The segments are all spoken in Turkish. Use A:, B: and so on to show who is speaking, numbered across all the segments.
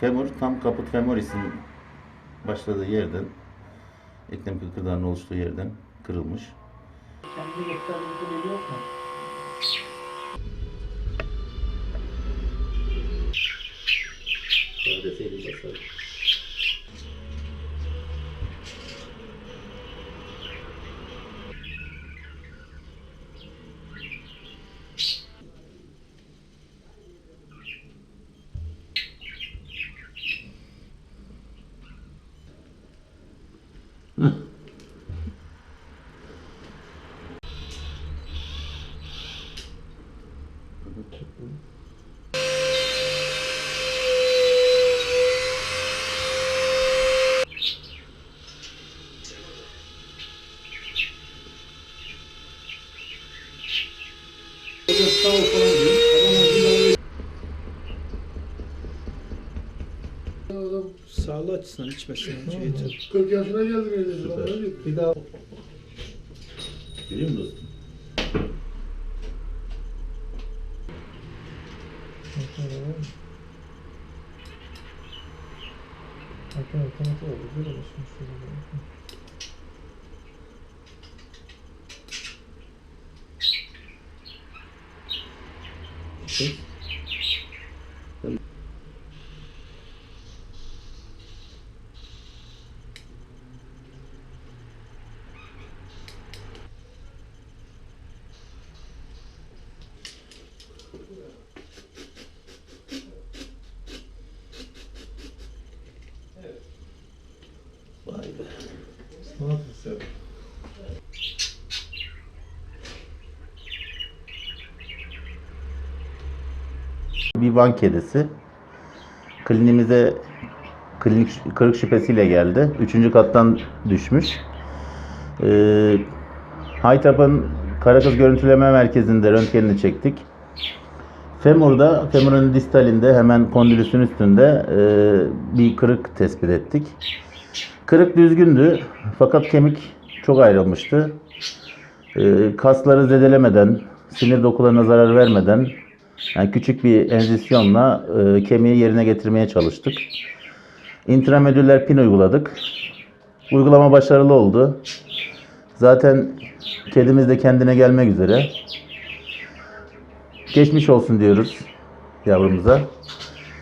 A: Femur tam kaput femoris'in başladığı yerden eklem kıkırdağının oluştuğu yerden kırılmış.
B: Kendi bir yok mu?
C: Sağ
D: Sağlığı açısından içmesin önce yeter.
E: 40 yaşına geldi neredeyse.
A: Süper.
E: Öyle.
D: Bir daha
A: Görüyor musun dostum? Vay Bir van kedisi. Kliniğimize klinik kırık şüphesiyle geldi. Üçüncü kattan düşmüş. Ee, Haytap'ın Karakız Görüntüleme Merkezi'nde röntgenini çektik. Femurda, femurun distalinde hemen kondilüsün üstünde e, bir kırık tespit ettik. Kırık düzgündü fakat kemik çok ayrılmıştı. E, kasları zedelemeden, sinir dokularına zarar vermeden yani küçük bir enzisyonla e, kemiği yerine getirmeye çalıştık. İntramedüller pin uyguladık. Uygulama başarılı oldu. Zaten kedimiz de kendine gelmek üzere. Geçmiş olsun diyoruz yavrumuza.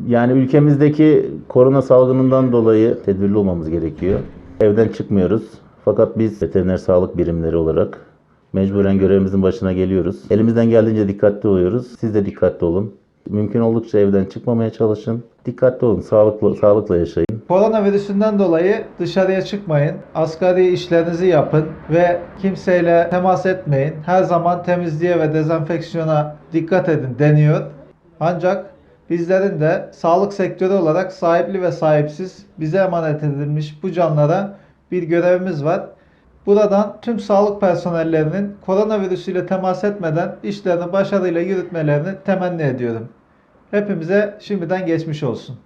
A: Yani ülkemizdeki korona salgınından dolayı tedbirli olmamız gerekiyor. Evden çıkmıyoruz. Fakat biz veteriner sağlık birimleri olarak mecburen görevimizin başına geliyoruz. Elimizden geldiğince dikkatli oluyoruz. Siz de dikkatli olun. Mümkün oldukça evden çıkmamaya çalışın. Dikkatli olun. Sağlıklı sağlıkla yaşayın.
F: Koronavirüsünden dolayı dışarıya çıkmayın. Asgari işlerinizi yapın ve kimseyle temas etmeyin. Her zaman temizliğe ve dezenfeksiyona dikkat edin deniyor. Ancak bizlerin de sağlık sektörü olarak sahipli ve sahipsiz bize emanet edilmiş bu canlara bir görevimiz var. Buradan tüm sağlık personellerinin koronavirüsüyle temas etmeden işlerini başarıyla yürütmelerini temenni ediyorum. Hepimize şimdiden geçmiş olsun.